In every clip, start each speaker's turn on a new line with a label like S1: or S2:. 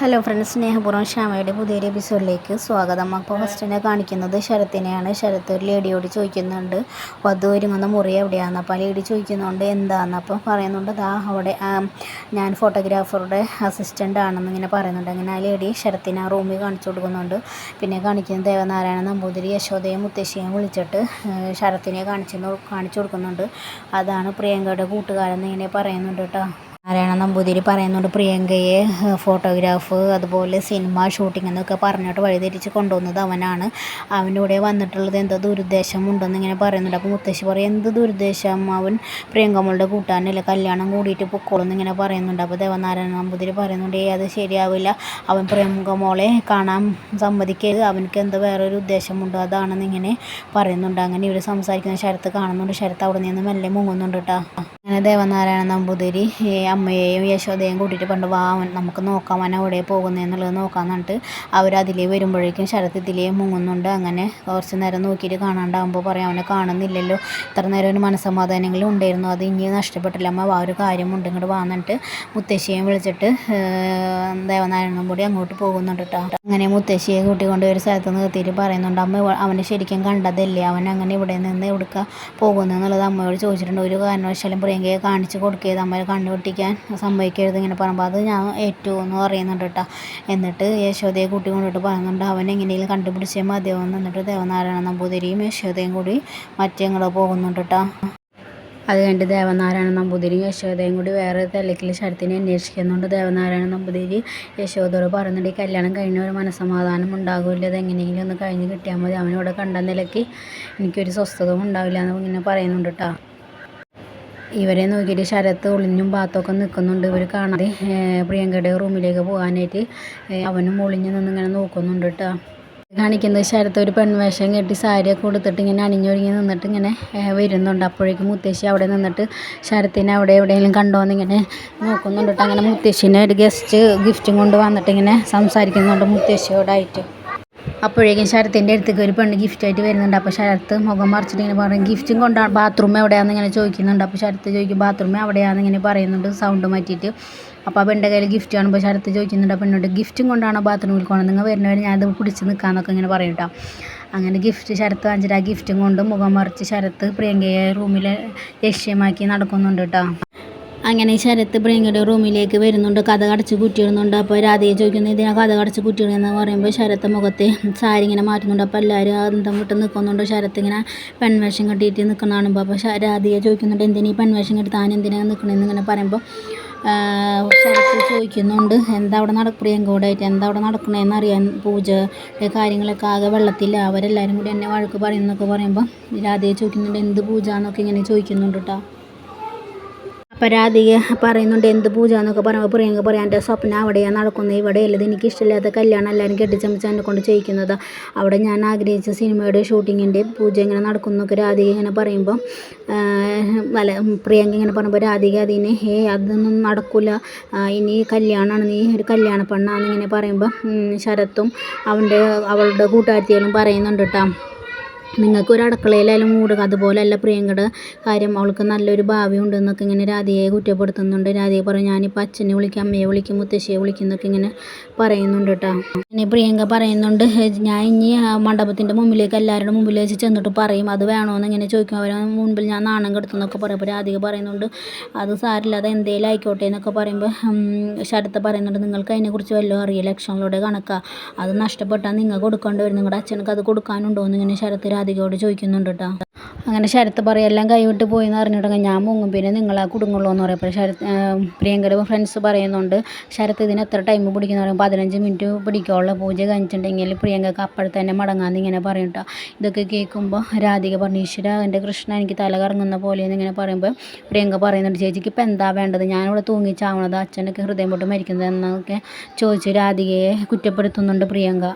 S1: Hello friends സ്നേഹപൂർവം ശ്യാമയുടെ പുതിയൊരു എപ്പിസോഡിലേക്ക് സ്വാഗതം. അപ്പോൾ ഫസ്റ്റ് തന്നെ കാണിക്കുന്നത് ശരത്തിനെയാണ്. ശരത്ത് ഒരു ലേഡിയോട് ചോദിക്കുന്നുണ്ട് വധു ഒരുങ്ങുന്ന മുറി എവിടെയാണെന്ന്? അപ്പോൾ ലേഡി ചോദിക്കുന്നുണ്ട് എന്താണെന്ന് അപ്പോൾ പറയുന്നുണ്ട് ദാ അവിടെ ഞാൻ ഫോട്ടോഗ്രാഫറുടെ അസിസ്റ്റന്റ് ആണെന്ന് ഇങ്ങനെ പറയുന്നുണ്ട്. അങ്ങനെ ആ ലേഡി ശരത്തിനെ ആ റൂമിൽ കാണിച്ചു കൊടുക്കുന്നുണ്ട്. പിന്നെ കാണിക്കുന്ന ദേവനാരായണ നമ്പൂതിരി യശോദയും മുത്തശ്ശിയും വിളിച്ചിട്ട് ശരത്തിനെ കാണിച്ചു കാണിച്ചു കൊടുക്കുന്നുണ്ട്. അതാണ് പ്രിയങ്കയുടെ കൂട്ടുകാരെന്ന് ഇങ്ങനെ പറയുന്നുണ്ട് കേട്ടോ. നാരായണ നമ്പൂതിരി പറയുന്നുണ്ട് പ്രിയങ്കയെ ഫോട്ടോഗ്രാഫ് അതുപോലെ സിനിമ ഷൂട്ടിംഗ് എന്നൊക്കെ പറഞ്ഞിട്ട് വഴിതിരിച്ച് കൊണ്ടുവന്നത് അവനാണ്. അവന്റെ കൂടെ വന്നിട്ടുള്ളത് എന്തോ ദുരുദ്ദേശം ഉണ്ടെന്ന് ഇങ്ങനെ പറയുന്നുണ്ട്. അപ്പോൾ മുത്തശ്ശി പറയും എന്ത് ദുരുദ്ദേശം? അവൻ പ്രിയങ്കമ്മളുടെ കൂട്ടാനല്ലേ? കല്യാണം കൂടിയിട്ട് പൊക്കോളെന്ന് ഇങ്ങനെ പറയുന്നുണ്ട്. അപ്പോൾ ദേവനാരായണ നമ്പൂതിരി പറയുന്നുണ്ട് ഏ അത് ശരിയാവില്ല. അവൻ പ്രിയങ്കമോളെ കാണാൻ സമ്മതിക്കരുത്. അവനക്ക് എന്തോ വേറൊരു ഉദ്ദേശമുണ്ടോ അതാണെന്ന് ഇങ്ങനെ പറയുന്നുണ്ട്. അങ്ങനെ ഇവർ സംസാരിക്കുന്ന ശരത്ത് കാണുന്നുണ്ട്. ശരത്ത് അവിടെ നിന്ന് മെല്ലെ മുങ്ങുന്നുണ്ട് കേട്ടോ അങ്ങനെ ദേവനാരായണ നമ്പൂതിരി അമ്മയെയും യശോദയും കൂട്ടിയിട്ട് പണ്ട് വാ നമുക്ക് നോക്കാം അവൻ എവിടെ പോകുന്നതെന്നുള്ളത് നോക്കാമെന്ന് പറഞ്ഞിട്ട് അതിലേ വരുമ്പോഴേക്കും ശരത്ത് ഇതിലേ മുങ്ങുന്നുണ്ട്. അങ്ങനെ കുറച്ച് നേരം നോക്കിയിട്ട് കാണാണ്ടാകുമ്പോൾ പറയാം അവനെ കാണുന്നില്ലല്ലോ. ഇത്ര നേരം ഒരു മനസ്സമാധാനങ്ങളും ഉണ്ടായിരുന്നു. അത് ഇനി നഷ്ടപ്പെട്ടില്ല. അമ്മ ആ ഒരു കാര്യമുണ്ട്. ഇങ്ങോട്ട് വാന്നിട്ട് മുത്തശ്ശിയെ വിളിച്ചിട്ട് ദേവനാരായണനും കൂടി അങ്ങോട്ട് പോകുന്നുണ്ട് കേട്ടോ അങ്ങനെ മുത്തശ്ശിയെ കൂട്ടിക്കൊണ്ട് ഒരു സ്ഥലത്ത് നിർത്തിയിട്ട് പറയുന്നുണ്ട് അമ്മ അവനെ ശരിക്കും കണ്ടതല്ലേ? അവൻ അങ്ങനെ ഇവിടെ നിന്ന് എവിടുക്ക പോകുന്നതെന്നുള്ളത് അമ്മയോട് ചോദിച്ചിട്ടുണ്ട്. ഒരു കാരണവശാലും പ്രിയങ്കയെ കാണിച്ച് കൊടുക്കരുത്. അമ്മയെ കണ്ണു പൊട്ടിക്കാൻ സംഭവിക്കരുത് ഇങ്ങനെ പറയുമ്പോൾ അത് ഞാൻ ഏറ്റു എന്ന് പറയുന്നുണ്ട് കേട്ടോ എന്നിട്ട് യശോദയെ കൂട്ടി കൊണ്ടിട്ട് പറയുന്നുണ്ട് അവൻ എങ്ങനെയെങ്കിലും കണ്ടുപിടിച്ചേ മതിയാവും എന്നിട്ട് ദേവനാരായണ നമ്പൂതിരിയും യശോദയും കൂടി മറ്റേങ്ങളോ പോകുന്നുണ്ട് കേട്ടോ അത് കഴിഞ്ഞിട്ട് ദേവനാരായണ നമ്പൂതിരിയും യശോദയും കൂടി വേറെ തെല്ലക്കിൽ ശരത്തിനെ അന്വേഷിക്കുന്നുണ്ട്. ദേവനാരായണ നമ്പൂതിരി യശോദയോട് പറയുന്നുണ്ട് ഈ കല്യാണം കഴിഞ്ഞ ഒരു മനസ്സമാധാനം ഉണ്ടാകില്ല. അത് എങ്ങനെയെങ്കിലും ഒന്ന് കഴിഞ്ഞ് കിട്ടിയാൽ മതി. അവനിവിടെ കണ്ട നിലയ്ക്ക് എനിക്കൊരു സ്വസ്ഥതവും ഉണ്ടാവില്ല എന്ന് ഇങ്ങനെ പറയുന്നുണ്ട് കേട്ടോ ഇവരെ നോക്കിയിട്ട് ശരത്ത് ഒളിഞ്ഞും പാത്തൊക്കെ നിൽക്കുന്നുണ്ട്. ഇവർ കാണാതെ പ്രിയങ്കയുടെ റൂമിലേക്ക് പോകാനായിട്ട് അവനും ഒളിഞ്ഞു നിന്ന് ഇങ്ങനെ നോക്കുന്നുണ്ട് കേട്ടോ. കാണിക്കുന്നത് ശരത്ത് ഒരു പെൺവേഷം കെട്ടി സാരിയൊക്കെ കൊടുത്തിട്ട് ഇങ്ങനെ അണിഞ്ഞൊരുങ്ങി നിന്നിട്ട് ഇങ്ങനെ വരുന്നുണ്ട്. അപ്പോഴേക്കും മുത്തശ്ശി അവിടെ നിന്നിട്ട് ശരത്തിനെ അവിടെ എവിടെയെങ്കിലും കണ്ടോന്ന് ഇങ്ങനെ നോക്കുന്നുണ്ട് അങ്ങനെ മുത്തശ്ശിനെ ഒരു ഗസ്റ്റ് ഗിഫ്റ്റും കൊണ്ട് വന്നിട്ട് ഇങ്ങനെ സംസാരിക്കുന്നുണ്ട് മുത്തശ്ശിയോടായിട്ട്. അപ്പോഴേക്കും ശരത്തിന്റെ അടുത്തേക്ക് ഒരു പെണ്ണ് ഗിഫ്റ്റായിട്ട് വരുന്നുണ്ട്. അപ്പോൾ ശരത്ത് മുഖം മറിച്ചിട്ട് ഇങ്ങനെ പറയും ഗിഫ്റ്റും കൊണ്ടാണ് ബാത്റൂം എവിടെയാണെന്ന് ഇങ്ങനെ ചോദിക്കുന്നുണ്ട്. അപ്പോൾ ശരത്ത് ചോദിക്കും ബാത്റൂം എവിടെയാണെന്ന് ഇങ്ങനെ പറയുന്നുണ്ട് സൗണ്ട് മാറ്റിയിട്ട്. അപ്പോൾ ആ പെണ്ണിന്റെ കയ്യിൽ ഗിഫ്റ്റ് കാണുമ്പോൾ ശരത്ത് ചോദിക്കുന്നുണ്ട് ആ പെണ്ണോട് ഗിഫ്റ്റും കൊണ്ടാണോ ബാത്റൂമിൽ പോകണം നിങ്ങൾ വരുന്നവരെ ഞാനത് പിടിച്ച് നിൽക്കാമെന്നൊക്കെ ഇങ്ങനെ പറയും കേട്ടോ. അങ്ങനെ ഗിഫ്റ്റ് ശരത്ത് വാങ്ങിച്ചിട്ട് ആ ഗിഫ്റ്റും കൊണ്ട് മുഖം മറിച്ച് ശരത്ത് പ്രിയങ്കയെ റൂമിൽ ലക്ഷ്യമാക്കി നടക്കുന്നുണ്ട് കേട്ടോ. അങ്ങനെ ശരത്ത് പ്രിയങ്കയുടെ റൂമിലേക്ക് വരുന്നുണ്ട്. കഥ കടച്ച് കുറ്റിയിടുന്നുണ്ട്. അപ്പോൾ രാധയെ ചോദിക്കുന്നത് ഇതിനാ കഥ കടച്ച് കുറ്റിയിടുന്നതെന്ന്? പറയുമ്പോൾ ശരത്ത് മുഖത്തെ സാരി ഇങ്ങനെ മാറ്റുന്നുണ്ട്. അപ്പോൾ എല്ലാവരും അന്തം വിട്ട് നിൽക്കുന്നുണ്ട് ശരത്ത് ഇങ്ങനെ പെൺവേഷം കെട്ടിയിട്ട് നിൽക്കുന്ന കാണുമ്പോൾ അപ്പോൾ രാധയെ ചോദിക്കുന്നുണ്ട് എന്തിനീ പെൺവേഷം കെട്ടി? താൻ എന്തിനാണ് നിൽക്കണമെന്ന് ഇങ്ങനെ പറയുമ്പോൾ ശരത്ത് ചോദിക്കുന്നുണ്ട് എന്താ അവിടെ നട? പ്രിയങ്കോടായിട്ട് എന്താ അവിടെ നടക്കണേന്ന് അറിയാൻ പൂജ കാര്യങ്ങളൊക്കെ ആകെ വെള്ളത്തില്ല. അവരെല്ലാവരും കൂടി എന്നെ വഴക്ക് പറയുന്നൊക്കെ പറയുമ്പോൾ രാധയെ ചോദിക്കുന്നുണ്ട് എന്ത് പൂജ? എന്നൊക്കെ ഇങ്ങനെ ചോദിക്കുന്നുണ്ട് കേട്ടോ രാധിക പറയുന്നുണ്ട് എന്ത് പൂജ എന്നൊക്കെ പറയുമ്പോൾ പ്രിയങ്ക പറയാം എന്റെ സ്വപ്നം അവിടെയാണ് നടക്കുന്നത് ഇവിടെയല്ല എനിക്ക് ഇഷ്ടമില്ലാത്ത കല്യാണം എല്ലാവരും കെട്ടിച്ചമച്ച് എന്നെ കൊണ്ട് ചെയ്യിക്കുന്നത്. അവിടെ ഞാൻ ആഗ്രഹിച്ച സിനിമയുടെ ഷൂട്ടിങ്ങിന്റെ പൂജ ഇങ്ങനെ നടക്കുന്നു രാധിക ഇങ്ങനെ പറയുമ്പോൾ അല്ല പ്രിയങ്ക ഇങ്ങനെ പറയുമ്പോൾ രാധിക അതിന് ഹേ അതൊന്നും നടക്കില്ല ഇനി കല്യാണമാണ് നീ ഒരു കല്യാണ പെണ്ണാന്ന് ഇങ്ങനെ പറയുമ്പോൾ ശരത്തും അവന്റെ അവളുടെ കൂട്ടുകാരത്തികളും പറയുന്നുണ്ട് കേട്ടോ നിങ്ങൾക്ക് ഒരു അടുക്കളയിലായാലും മൂടുക അതുപോലെയല്ല പ്രിയങ്കട കാര്യം അവൾക്ക് നല്ലൊരു ഭാവി ഉണ്ടെന്നൊക്കെ ഇങ്ങനെ രാധയെ കുറ്റപ്പെടുത്തുന്നുണ്ട്. രാധയെ പറയും ഞാനിപ്പോൾ അച്ഛനെ വിളിക്കും അമ്മയെ വിളിക്കും മുത്തശ്ശിയെ വിളിക്കും എന്നൊക്കെ ഇങ്ങനെ പറയുന്നുണ്ട് കേട്ടോ. പിന്നെ പ്രിയങ്ക പറയുന്നുണ്ട് ഞാൻ ഇനി മണ്ഡപത്തിന്റെ മുമ്പിലേക്ക് എല്ലാവരുടെ മുമ്പിൽ വെച്ച് ചെന്നിട്ട് പറയും അത് വേണമെന്ന് ഇങ്ങനെ ചോദിക്കും. അവരെ മുൻപിൽ ഞാൻ നാണം കെടുത്തുന്നൊക്കെ പറയും. അപ്പോൾ രാധിക പറയുന്നുണ്ട് അത് സാരില്ല അത് എന്തേലും ആയിക്കോട്ടെ എന്നൊക്കെ പറയുമ്പോൾ ശരത്ത് പറയുന്നുണ്ട് നിങ്ങൾക്ക് അതിനെക്കുറിച്ച് വല്ലതും അറിയില്ല ലക്ഷങ്ങളുടെ കണക്കാണ് അത് നഷ്ടപ്പെട്ടാൽ നിങ്ങൾ കൊടുക്കേണ്ടി വരും. നിങ്ങളുടെ അച്ഛനക്ക് അത് കൊടുക്കാനുണ്ടോ എന്ന് ഇങ്ങനെ ശരത്ത് രാധികയോട് ചോദിക്കുന്നുണ്ട് കേട്ടോ അങ്ങനെ ശരത്ത് പറയും എല്ലാം കൈവിട്ട് പോയി എന്ന് അറിഞ്ഞിട്ടുണ്ടെങ്കിൽ ഞാൻ മുങ്ങും. പിന്നെ നിങ്ങളാ കുടുങ്ങുള്ളൂ എന്ന് പറയും. അപ്പോൾ ശരത്ത് പ്രിയങ്കര ഫ്രണ്ട്സ് പറയുന്നുണ്ട് ശരത്ത് ഇതിന് എത്ര ടൈം പിടിക്കുന്ന പറയും. പതിനഞ്ച് മിനിറ്റ് പിടിക്കുള്ള പൂജ കഴിഞ്ഞിട്ടുണ്ടെങ്കിൽ പ്രിയങ്കക്ക് അപ്പോൾ തന്നെ മടങ്ങാന്ന് ഇങ്ങനെ പറയും കേട്ടോ ഇതൊക്കെ കേൾക്കുമ്പോൾ രാധിക പറഞ്ഞു ഈശ്വര എന്റെ കൃഷ്ണ എനിക്ക് തല കറങ്ങുന്ന പോലെ എന്നിങ്ങനെ പറയുമ്പോൾ പ്രിയങ്ക പറയുന്നുണ്ട് ചേച്ചിക്ക് ഇപ്പം എന്താ വേണ്ടത്? ഞാനിവിടെ തൂങ്ങിച്ചാവണത്. അച്ഛനൊക്കെ ഹൃദയം പൊട്ട് മരിക്കുന്നത് എന്നൊക്കെ ചോദിച്ച് രാധികയെ കുറ്റപ്പെടുത്തുന്നുണ്ട് പ്രിയങ്ക.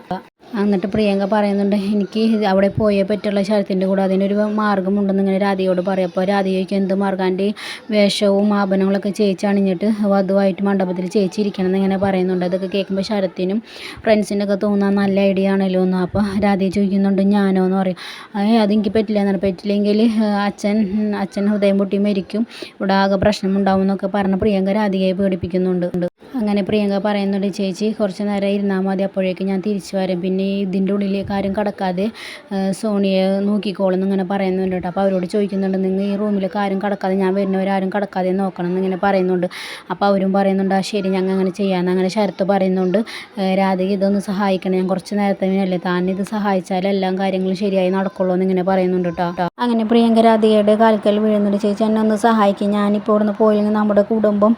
S1: എന്നിട്ട് പ്രിയങ്ക പറയുന്നുണ്ട് എനിക്ക് അവിടെ പോയേ പറ്റുള്ള ശരത്തിന്റെ കൂടെ. അതിനൊരു മാർഗമുണ്ടെന്ന് ഇങ്ങനെ രാധയോട് പറയും. അപ്പോൾ രാധ എന്ത് മാർഗാന്റെ വേഷവും ആഭരണങ്ങളൊക്കെ ചേച്ചി അണിഞ്ഞിട്ട് വധുവായിട്ട് മണ്ഡപത്തിൽ ചേച്ചി ഇരിക്കണം എന്നിങ്ങനെ പറയുന്നുണ്ട്. അതൊക്കെ കേൾക്കുമ്പോൾ ശരത്തിനും ഫ്രണ്ട്സിനൊക്കെ തോന്നാൻ നല്ല ഐഡിയ ആണല്ലോ എന്ന്. അപ്പോൾ രാധയെ ചോദിക്കുന്നുണ്ട് ഞാനോ? എന്ന് പറയും. ഏ അതെനിക്ക് പറ്റില്ല എന്നാണ്. പറ്റില്ലെങ്കിൽ അച്ഛൻ അച്ഛൻ ഹൃദയം പൊട്ടി മരിക്കും. ഇവിടെ ആകെ പ്രശ്നമുണ്ടാവും എന്നൊക്കെ പറഞ്ഞ് പ്രിയങ്ക രാധികയെ പേടിപ്പിക്കുന്നുണ്ട്. അങ്ങനെ പ്രിയങ്ക പറയുന്നുണ്ട് ചേച്ചി കുറച്ച് നേരം ഇരുന്നാൽ മതി അപ്പോഴേക്കും ഞാൻ തിരിച്ചു വരാം. പിന്നെ ഇതിന്റെ ഉള്ളിലേക്ക് ആരും കടക്കാതെ സോണിയെ നോക്കിക്കോളും ഇങ്ങനെ പറയുന്നുണ്ട് കേട്ടോ. അപ്പോൾ അവരോട് ചോദിക്കുന്നുണ്ട് നിങ്ങൾ ഈ റൂമിലേക്ക് ആരും കടക്കാതെ ഞാൻ വരുന്നവരാരും കടക്കാതെ നോക്കണം എന്നിങ്ങനെ പറയുന്നുണ്ട്. അപ്പോൾ അവരും പറയുന്നുണ്ട് ആ ശരി ഞങ്ങൾ അങ്ങനെ ചെയ്യാമെന്ന് അങ്ങനെ ശരത്ത് പറയുന്നുണ്ട്. രാധിക ഇതൊന്ന് സഹായിക്കണം ഞാൻ കുറച്ച് നേരത്തെ അല്ലേ താൻ ഇത് സഹായിച്ചാൽ എല്ലാം കാര്യങ്ങളും ശരിയായി നടക്കുള്ളൂ എന്നിങ്ങനെ പറയുന്നുണ്ട് കേട്ടോ. അങ്ങനെ പ്രിയങ്ക രാധികയുടെ കാൽക്കൽ വീഴുന്നുണ്ട്. ചേച്ചി എന്നെ ഒന്ന് സഹായിക്കും. ഞാനിപ്പോൾ ഇവിടുന്ന് പോയില്ലെങ്കിൽ നമ്മുടെ കുടുംബം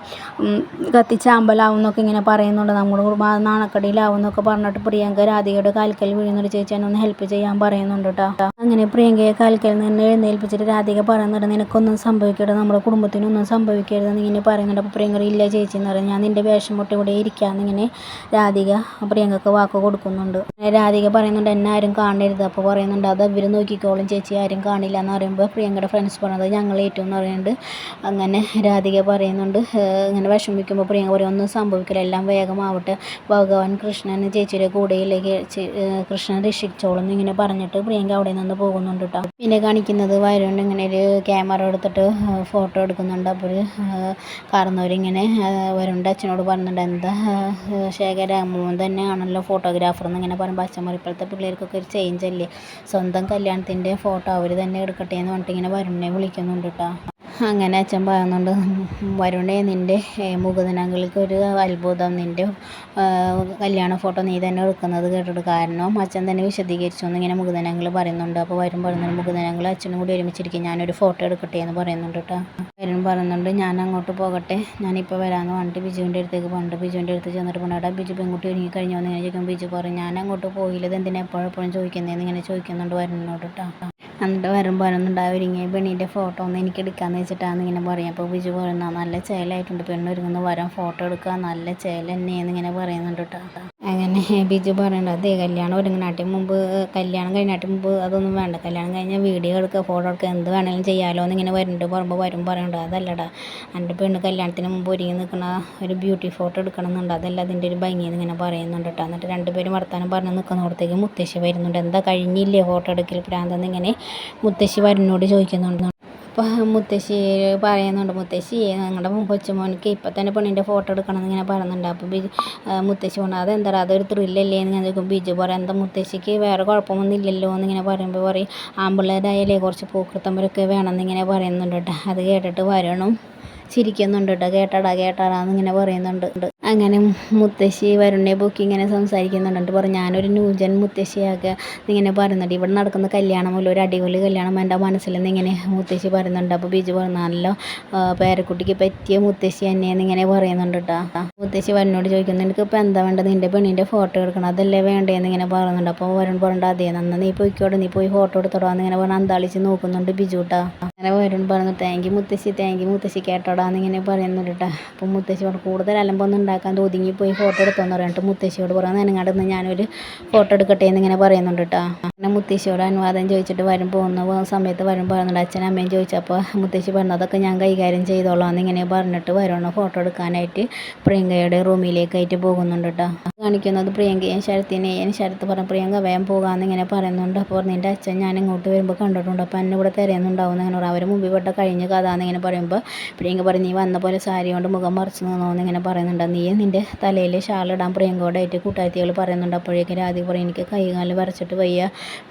S1: കത്തിച്ചാമ്പലാവും എന്നൊക്കെ ഇങ്ങനെ പറയുന്നുണ്ട്. നമ്മുടെ കുടുംബം നാണക്കടിയിലാവും എന്നൊക്കെ പറഞ്ഞിട്ട് പ്രിയങ്ക രാധികയുടെ കാൽക്കൽ വീഴുന്നുണ്ട്. ചേച്ചി എന്നെ ഒന്ന് ഹെൽപ്പ് ചെയ്യാൻ പറയുന്നുണ്ട് കേട്ടോ അങ്ങനെ പ്രിയങ്കയെ കാൽക്കൽ നിന്ന് എഴുന്നേൽപ്പിച്ചിട്ട് രാധിക പറയുന്നുണ്ട് നിനക്കൊന്നും സംഭവിക്കരുത്. നമ്മുടെ കുടുംബത്തിനൊന്നും സംഭവിക്കരുതെന്ന് ഇങ്ങനെ പറയുന്നുണ്ട്. അപ്പോൾ പ്രിയങ്ക ഇല്ല ചേച്ചി എന്ന് പറയുന്നത് ഞാൻ നിന്റെ വേഷം മുട്ടി ഇവിടെ ഇരിക്കാമെന്ന് ഇങ്ങനെ രാധിക പ്രിയങ്കക്ക് വാക്ക് കൊടുക്കുന്നുണ്ട്. രാധിക പറയുന്നുണ്ട് എന്നെ ആരും കാണരുത്. അപ്പോൾ പറയുന്നുണ്ട് അത് ഇവർ നോക്കിക്കോളും ചേച്ചി ആരും കാണില്ല. എന്ന് പറയുമ്പോൾ പ്രിയങ്കയുടെ ഫ്രണ്ട്സ് പറയുന്നത് ഞങ്ങൾ ഏറ്റവും എന്ന് പറയുന്നുണ്ട്. അങ്ങനെ രാധിക പറയുന്നുണ്ട് ഇങ്ങനെ വിഷമിക്കുമ്പോൾ പ്രിയങ്ക പറയും ഒന്നും സംഭവിക്കില്ല എല്ലാം വേഗമാവട്ടെ ഭഗവാൻ കൃഷ്ണൻ ചേച്ചിയുടെ കൂടെയിലേക്ക് കൃഷ്ണൻ രക്ഷിച്ചോളും ഇങ്ങനെ പറഞ്ഞിട്ട് പ്രിയങ്ക അവിടെ നിന്ന് പോകുന്നുണ്ട് കേട്ടോ. പിന്നെ കാണിക്കുന്നത് വയറുണ്ട് ഇങ്ങനെ ഒരു ക്യാമറ എടുത്തിട്ട് ഫോട്ടോ എടുക്കുന്നുണ്ട്. അപ്പോൾ ഒരു കാരണവരിങ്ങനെ വരുണ്ട് അച്ഛനോട് പറയുന്നുണ്ട് എന്താ ശേഖര മോൻ തന്നെയാണല്ലോ ഫോട്ടോഗ്രാഫർ എന്നിങ്ങനെ പറയുമ്പോൾ അച്ഛൻ പറയും ഇപ്പോഴത്തെ പിള്ളേർക്കൊക്കെ ഒരു ചേഞ്ച് അല്ലേ? സ്വന്തം കല്യാണത്തിന്റെ ഫോട്ടോ അവർ തന്നെ എടുക്കട്ടെ എന്ന് പറഞ്ഞിട്ട് ഇങ്ങനെ വരുണിനെ വിളിക്കുന്നുണ്ട് കേട്ടോ അങ്ങനെ അച്ഛൻ പറയുന്നുണ്ട് വരുണേ നിന്റെ മുഖദിനങ്ങൾക്ക് ഒരു അത്ഭുതം. നിന്റെ കല്യാണ ഫോട്ടോ നീ തന്നെ എടുക്കുന്നത് കേട്ടിട്ട് കാരണം അച്ഛൻ തന്നെ വിശദീകരിച്ചു എന്നിങ്ങനെ മുഖദിനങ്ങൾ പറയുന്നുണ്ട്. അപ്പോൾ വരും പറയുന്നുണ്ട് മുഖദിനങ്ങൾ അച്ഛനും കൂടി ഒരുമിച്ചിരിക്കും ഞാനൊരു ഫോട്ടോ എടുക്കട്ടെ എന്ന് പറയുന്നുണ്ട് കേട്ടോ വരും പറയുന്നുണ്ട് ഞാൻ അങ്ങോട്ട് പോകട്ടെ. ഞാനിപ്പോൾ വരാമെന്ന് പറഞ്ഞിട്ട് ബിജുവിന്റെ അടുത്തേക്ക് പോകണ്ട് ബിജുവിന്റെ അടുത്ത് ചെന്നിട്ട് പറഞ്ഞാൽ ബിജു പെൺകുട്ടി ഒരുങ്ങി കഴിഞ്ഞോ? എന്ന് ഇങ്ങനെ ബിജു പറയും ഞാൻ അങ്ങോട്ട് പോയില്ല. ഇത് എന്തിനാ എപ്പോഴെപ്പോഴും ചോദിക്കുന്നതെന്ന് ഇങ്ങനെ ചോദിക്കുന്നുണ്ട് വരുന്നോട് കേട്ടോ എന്നിട്ട് വരുമ്പോൾ ഉണ്ടാവില്ലെങ്കിൽ പെണ്ണിന്റെ ഫോട്ടോ ഒന്ന് എനിക്ക് എടുക്കാമെന്ന് വെച്ചിട്ടാണ് ഇങ്ങനെ പറയും അപ്പോൾ ബിജു പറയുന്ന നല്ല ചേലായിട്ടുണ്ട്. പെണ്ണൊരുങ്ങുന്ന വരാൻ ഫോട്ടോ എടുക്കുക. നല്ല ചേല തന്നെയെന്ന് ഇങ്ങനെ പറയുന്നുണ്ട് കേട്ടോ. അങ്ങനെ ബിജു പറയണത് കല്യാണം ഒരുങ്ങനാട്ടി മുമ്പ് കല്യാണം കഴിഞ്ഞാട്ടി മുമ്പ് അതൊന്നും വേണ്ട. കല്യാണം കഴിഞ്ഞാൽ വീഡിയോ എടുക്കുക ഫോട്ടോ എടുക്കുക എന്ത് വേണമെങ്കിലും ചെയ്യാമല്ലോ എന്നിങ്ങനെ വരുന്നുണ്ട് പറയുമ്പോൾ വരും പറയണ്ട. അതല്ലടാ എന്റെ പെണ്ണ് കല്യാണത്തിന് മുമ്പ് ഒരുങ്ങി നിൽക്കുന്ന ഒരു ബ്യൂട്ടി ഫോട്ടോ എടുക്കണം എന്നുണ്ട് അതല്ല അതിന്റെ ഒരു ഭംഗി എന്നിങ്ങനെ പറയുന്നുണ്ട് കേട്ടോ എന്നിട്ട് രണ്ടുപേരും വർത്താനം പറഞ്ഞ് നിൽക്കുന്നിടത്തേക്ക് മുത്തശ്ശി വരുന്നുണ്ട്. എന്താ കഴിഞ്ഞില്ലേ ഫോട്ടോ എടുക്കൽ പ്രാന്തെന്നിങ്ങനെ മുത്തശ്ശി വരുന്നോട് ചോദിക്കുന്നുണ്ട്. അപ്പോൾ മുത്തശ്ശി പറയുന്നുണ്ട് മുത്തശ്ശി ഞങ്ങളുടെ കൊച്ചുമോനിക്ക് ഇപ്പം തന്നെ പെണ്ണിന്റെ ഫോട്ടോ എടുക്കണം എന്നിങ്ങനെ പറയുന്നുണ്ട്. അപ്പോൾ ബിജു മുത്തശ്ശി കൊണ്ട് അതെന്താ അതൊരു ത്രില്ലല്ലേ എന്ന് ചോദിക്കും. ബിജു പറയാം എന്താ മുത്തശ്ശിക്ക് വേറെ കുഴപ്പമൊന്നും ഇല്ലല്ലോ എന്നിങ്ങനെ പറയുമ്പോൾ പറയും ആമ്പിള്ളേരായാലേ കുറച്ച് പൂക്കൃത്തമ്പരൊക്കെ വേണമെന്നിങ്ങനെ പറയുന്നുണ്ട് കേട്ടോ അത് കേട്ടിട്ട് വരണം ചിരിക്കുന്നുണ്ട് കേട്ടോ കേട്ടടാ കേട്ടടാ എന്നിങ്ങനെ പറയുന്നുണ്ട്. അങ്ങനെ മുത്തശ്ശി വരുണിനെ പൊക്കി ഇങ്ങനെ സംസാരിക്കുന്നുണ്ട്. പറഞ്ഞു ഞാനൊരു ന്യൂജൻ മുത്തശ്ശിയാക്കുക ഇങ്ങനെ പറയുന്നുണ്ട്. ഇവിടെ നടക്കുന്ന കല്യാണം പോലെ ഒരു അടിപൊളി കല്യാണം എന്റെ മനസ്സിലെന്ന് ഇങ്ങനെ മുത്തശ്ശി പറയുന്നുണ്ട്. അപ്പോൾ ബിജു പറഞ്ഞാലോ പേരക്കുട്ടിക്ക് പറ്റിയ മുത്തശ്ശി തന്നെയെന്ന് ഇങ്ങനെ പറയുന്നുണ്ട് കേട്ടോ മുത്തശ്ശി വരുണോട് ചോദിക്കുന്നു എനിക്ക് ഇപ്പോൾ എന്താ വേണ്ടത്? നിന്റെ പെണ്ണിന്റെ ഫോട്ടോ എടുക്കണം. അതല്ലേ വേണ്ടതെന്ന് ഇങ്ങനെ പറയുന്നുണ്ട്. അപ്പോൾ വരുൺ പറഞ്ഞിട്ട് അതേ നന്ന നീ പോയിക്കോട്ടെ നീ പോയി ഫോട്ടോ എടുത്തോടാ. എന്നിങ്ങനെ പറഞ്ഞ് അന്താളിച്ച് നോക്കുന്നുണ്ട് ബിജു കേട്ടോ അങ്ങനെ വരുൺ പറഞ്ഞു താങ്ക് യു മുത്തശ്ശി താങ്ക് യു മുത്തശ്ശി കേട്ടോടാന്ന് ഇങ്ങനെ പറയുന്നുണ്ട് കേട്ടോ അപ്പോൾ മുത്തശ്ശി കൂടുതൽ അലമ്പൊന്നും ഉണ്ടാക്കാൻ ഒതുങ്ങിപ്പോയി ഫോട്ടോ എടുത്തോന്ന് പറഞ്ഞിട്ട് മുത്തശ്ശിയോട് പറയാം നിനങ്ങാടുന്ന് ഞാനൊരു ഫോട്ടോ എടുക്കട്ടെ എന്നിങ്ങനെ പറയുന്നുണ്ട് കേട്ടോ അങ്ങനെ മുത്തശ്ശിയോട് അനുവാദം ചോദിച്ചിട്ട് വരും പോകുന്ന സമയത്ത് വരും പറയുന്നുണ്ട് അച്ഛനും അമ്മയും ചോദിച്ചപ്പോൾ മുത്തശ്ശി പറഞ്ഞതൊക്കെ ഞാൻ കൈകാര്യം ചെയ്തോളാം എന്നിങ്ങനെ പറഞ്ഞിട്ട് വരണം ഫോട്ടോ എടുക്കാനായിട്ട് പ്രിയങ്കയുടെ റൂമിലേക്കായിട്ട് പോകുന്നുണ്ട് കേട്ടോ കാണിക്കുന്നത് പ്രിയങ്കയും ശരത്തിനെയും ശരത്ത് പറഞ്ഞ പ്രിയങ്ക വേഗം പോകാമെന്ന് ഇങ്ങനെ പറയുന്നുണ്ട്. അപ്പോൾ നിന്റെ അച്ഛൻ ഞാൻ ഇങ്ങോട്ട് വരുമ്പോൾ കണ്ടിട്ടുണ്ട് അപ്പോൾ എന്നെ ഇവിടെ തിരയുന്നുണ്ടാവും പറഞ്ഞാൽ അവർ മുമ്പിൽ പെട്ട കഴിഞ്ഞ കഥ എന്നിങ്ങനെ പറയുമ്പോൾ പ്രിയങ്ക പറഞ്ഞ് നീ വന്ന പോലെ സാരി കൊണ്ട് മുഖം മറിച്ച് നിന്നോ എന്നിങ്ങനെ പറയുന്നുണ്ട്. നീ നിന്റെ തലയിൽ ഷാളിടാൻ പ്രിയങ്കയോടായിട്ട് കൂട്ടായത്തികൾ പറയുന്നുണ്ട്. അപ്പോഴേക്കും രാധി പറയും എനിക്ക് കൈകാൽ വരച്ചിട്ട് വയ്യ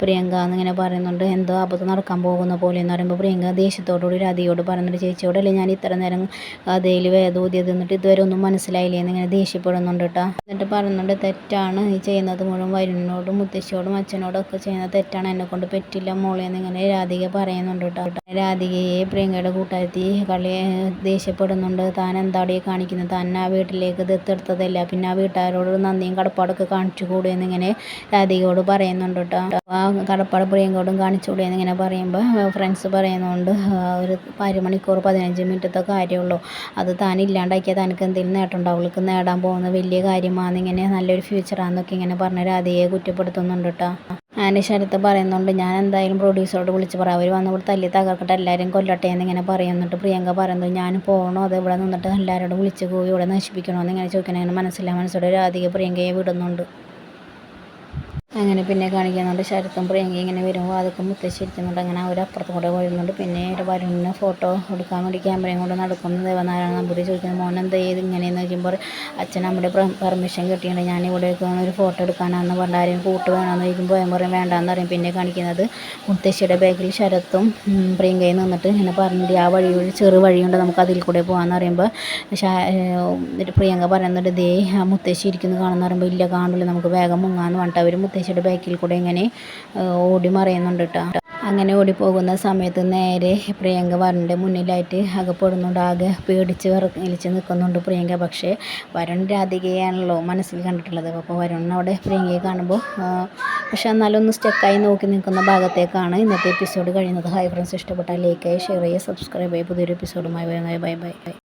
S1: പ്രിയങ്ക എന്നിങ്ങനെ പറയുന്നുണ്ട്. എന്തോ ആപത്ത് നടക്കാൻ പോകുന്ന പോലെ എന്ന് പറയുമ്പോൾ പ്രിയങ്ക ദേഷ്യത്തോടുകൂടി രാധിയോട് പറയുന്നുണ്ട് ചേച്ചിയോടല്ലേ ഞാൻ ഇത്ര നേരം കഥയിൽ വേദോദ്യത് എന്നിട്ട് ഇതുവരെ ഒന്നും മനസ്സിലായില്ലേ എന്നിങ്ങനെ ദേഷ്യപ്പെടുന്നുണ്ട് കേട്ടോ. എന്നിട്ട് പറയുന്നുണ്ട് തെറ്റാണ് ഈ ചെയ്യുന്നത് മുഴുവൻ വരുന്നോടും മുത്തശ്ശിയോടും അച്ഛനോടും ഒക്കെ ചെയ്യുന്നത് തെറ്റാണ്. എന്നെ കൊണ്ട് പറ്റില്ല മോളെ എന്നിങ്ങനെ രാധിക പറയുന്നുണ്ട് കേട്ടോ. രാധികയെ പ്രിയങ്കയുടെ കൂട്ടാരത്തി കളി ദേഷ്യപ്പെടുന്നുണ്ട്. താൻ എന്താടിയെ കാണിക്കുന്നത് താൻ ആ വീട്ടിലേക്ക് ദത്തെടുത്തതല്ല പിന്നെ ആ വീട്ടുകാരോട് നന്ദിയും കടപ്പാടൊക്കെ കാണിച്ചു കൂടിയെന്നിങ്ങനെ രാധികയോട് പറയുന്നുണ്ട് കേട്ടോ. ആ കടപ്പാട് പ്രിയങ്കോടും കാണിച്ചു എന്നിങ്ങനെ പറയുമ്പോൾ ഫ്രണ്ട്സ് പറയുന്നുണ്ട് ഒരു അരമണിക്കൂർ പതിനഞ്ച് മിനിറ്റത്തെ കാര്യമുള്ളൂ അത് താൻ ഇല്ലാണ്ടാക്കിയാൽ തനിക്ക് എന്തെങ്കിലും നേട്ടം ഉണ്ടാവും. അവൾക്ക് നേടാൻ പോകുന്ന വലിയ കാര്യമാണ് ഇങ്ങനെ നല്ലൊരു ഫ്യൂച്ചറാന്നൊക്കെ ഇങ്ങനെ പറഞ്ഞ് രാധികയെ കുറ്റപ്പെടുത്തുന്നുണ്ട് കേട്ടോ. ആന്റെ അടുത്ത് പറയുന്നുണ്ട് ഞാൻ എന്തായാലും പ്രൊഡ്യൂസറോട് വിളിച്ച് പറയാം. അവർ വന്ന് ഇവിടെ തല്ലി തകർക്കട്ടെ എല്ലാവരും കൊല്ലട്ടെ എന്നിങ്ങനെ പറയുന്നുണ്ട്. പ്രിയങ്ക പറയുന്നത് ഞാൻ പോകണോ അത് ഇവിടെ നിന്നിട്ട് എല്ലാവരോടും വിളിച്ച് പോയി ഇവിടെ നശിപ്പിക്കണോ? എന്നിങ്ങനെ ചോദിക്കണേ മനസ്സിലാ മനസ്സോടെ രാധിക പ്രിയങ്കയെ വിടുന്നുണ്ട്. അങ്ങനെ പിന്നെ കാണിക്കുന്നുണ്ട്. ശരത്തും പ്രിയങ്കി ഇങ്ങനെ വരുമ്പോൾ അതൊക്കെ മുത്തശ്ശി ഇരിക്കുന്നുണ്ട് അങ്ങനെ അവർ അപ്പുറത്ത് കൂടെ വരുന്നുണ്ട് പിന്നെ ഒരു വരുണിന് ഫോട്ടോ എടുക്കാൻ വേണ്ടി ക്യാമറയും കൊണ്ട് നടക്കുന്നു. ദേവനാരായണ നമ്പൂരി ചോദിക്കുന്നത് മോൻ എന്താ ചെയ്ത് ഇങ്ങനെയെന്ന് ചോദിക്കുമ്പോൾ അച്ഛൻ നമ്മുടെ പെർമിഷൻ കിട്ടിയിട്ടുണ്ട്. ഞാൻ ഇവിടേക്ക് ഒരു ഫോട്ടോ എടുക്കാനാണെന്ന് പറഞ്ഞ ആരെയും കൂട്ട് വേണമെന്ന് ചോദിക്കുമ്പോൾ ഞാൻ പറയും വേണ്ടാന്ന് പറയും. പിന്നെ കാണിക്കുന്നത് മുത്തശ്ശിയുടെ ബാഗിൽ ശരത്തും പ്രിയങ്കയും നിന്നിട്ട് ഇങ്ങനെ പറഞ്ഞിട്ട് ആ വഴി ഒരു ചെറു വഴിയുണ്ട്. നമുക്ക് അതിൽ കൂടെ പോകാമെന്ന് പറയുമ്പോൾ പ്രിയങ്ക പറയുന്നുണ്ട് ദേ ആ മുത്തശ്ശി ഇരിക്കുന്നു കാണുന്ന പറയുമ്പോൾ ഇല്ല കാണില്ല നമുക്ക് വേഗം മുങ്ങാന്ന് പറഞ്ഞിട്ട് അവർ മുത്തശ്ശിയുടെ ബാക്കിൽ കൂടെ ഇങ്ങനെ ഓടി മറയുന്നുണ്ട് കേട്ടോ അങ്ങനെ ഓടിപ്പോകുന്ന സമയത്ത് നേരെ പ്രിയങ്ക വരന്റെ മുന്നിലായിട്ട് അകപ്പെടുന്നുണ്ട്. ആകെ പേടിച്ച് വിളിച്ച് നിൽക്കുന്നുണ്ട് പ്രിയങ്ക. പക്ഷേ വരുൺ രാധികയാണല്ലോ മനസ്സിൽ കണ്ടിട്ടുള്ളത്. അപ്പോൾ വരുൺ അവിടെ പ്രിയങ്കയെ കാണുമ്പോൾ പക്ഷേ പക്ഷെ എന്നാലും ഒന്ന് സ്റ്റെക്കായി നോക്കി നിൽക്കുന്ന ഭാഗത്തേക്കാണ് ഇന്നത്തെ എപ്പിസോഡ് കഴിയുന്നത്. ഹൈ ഫ്രണ്ട്സ് ഇഷ്ടപ്പെട്ടാൽ ലൈക്ക് ചെയ്യുക ഷെയർ ചെയ്യുക സബ്സ്ക്രൈബ് ചെയ്യുക. പുതിയൊരു എപ്പിസോഡുമായി വരുന്നത് ബൈ ബൈ.